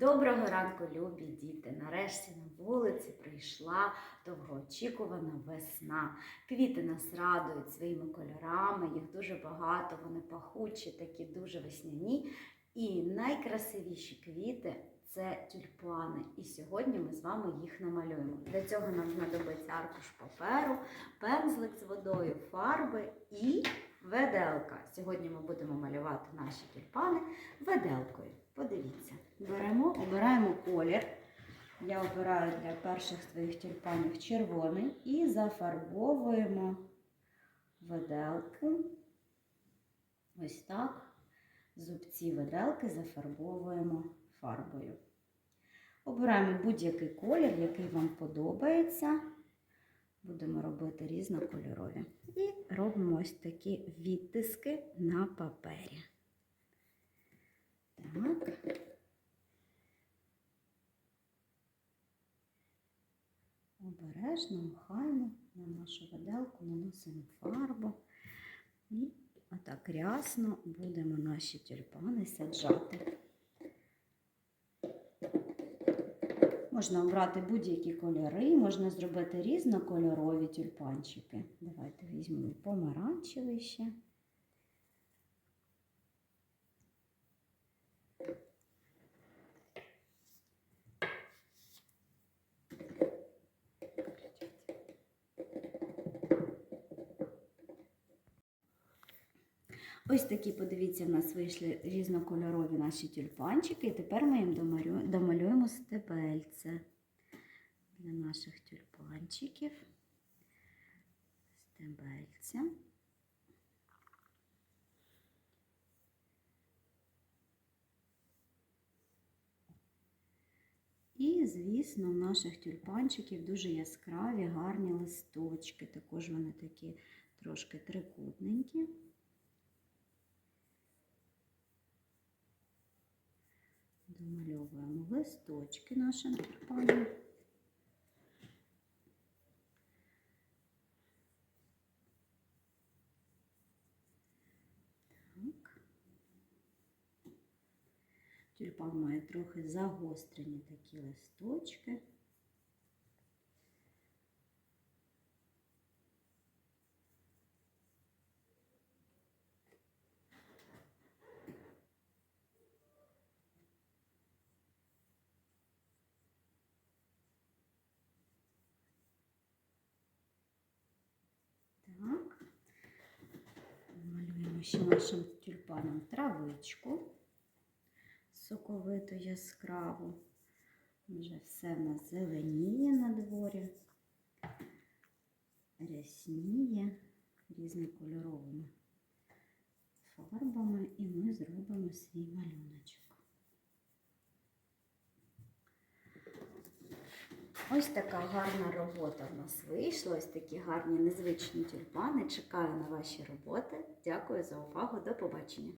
Доброго ранку, любі діти! Нарешті на вулиці прийшла довгоочікувана весна. Квіти нас радують своїми кольорами, їх дуже багато, вони пахучі, такі дуже весняні. І найкрасивіші квіти це тюльпани. І сьогодні ми з вами їх намалюємо. Для цього нам знадобиться аркуш паперу, пензлик з водою, фарби і веделка. Сьогодні ми будемо малювати наші тюльпани веделкою. Подивіться, беремо, обираємо колір. Я обираю для перших своїх тюльпанів червоний і зафарбовуємо веделки. Ось так. Зубці веделки зафарбовуємо фарбою. Обираємо будь-який колір, який вам подобається. Будемо робити різнокольорові. І робимо ось такі відтиски на папері. Так. Обережно, охайно на нашу виделку наносимо фарбу і отак рясно будемо наші тюльпани саджати. Можна обрати будь-які кольори, можна зробити різнокольорові тюльпанчики. Давайте візьмемо помаранчевий ще. Ось такі, подивіться, в нас вийшли різнокольорові наші тюльпанчики. І тепер ми їм домалюємо стебельце для наших тюльпанчиків. Стебельце. І, звісно, у наших тюльпанчиків дуже яскраві, гарні листочки. Також вони такі трошки трикутненькі. Домальовуємо листочки нашим тюльпанам. Так. Тюльпан має трохи загострені такі листочки. Так. Малюємо ще нашим тюльпанам травичку соковиту яскраву. Вже все в нас зеленіє на дворі, рясніє різнокольоровими фарбами, і ми зробимо свій малюночок. Ось така гарна робота в нас вийшла. Ось такі гарні незвичні тюльпани. Чекаю на ваші роботи. Дякую за увагу. До побачення.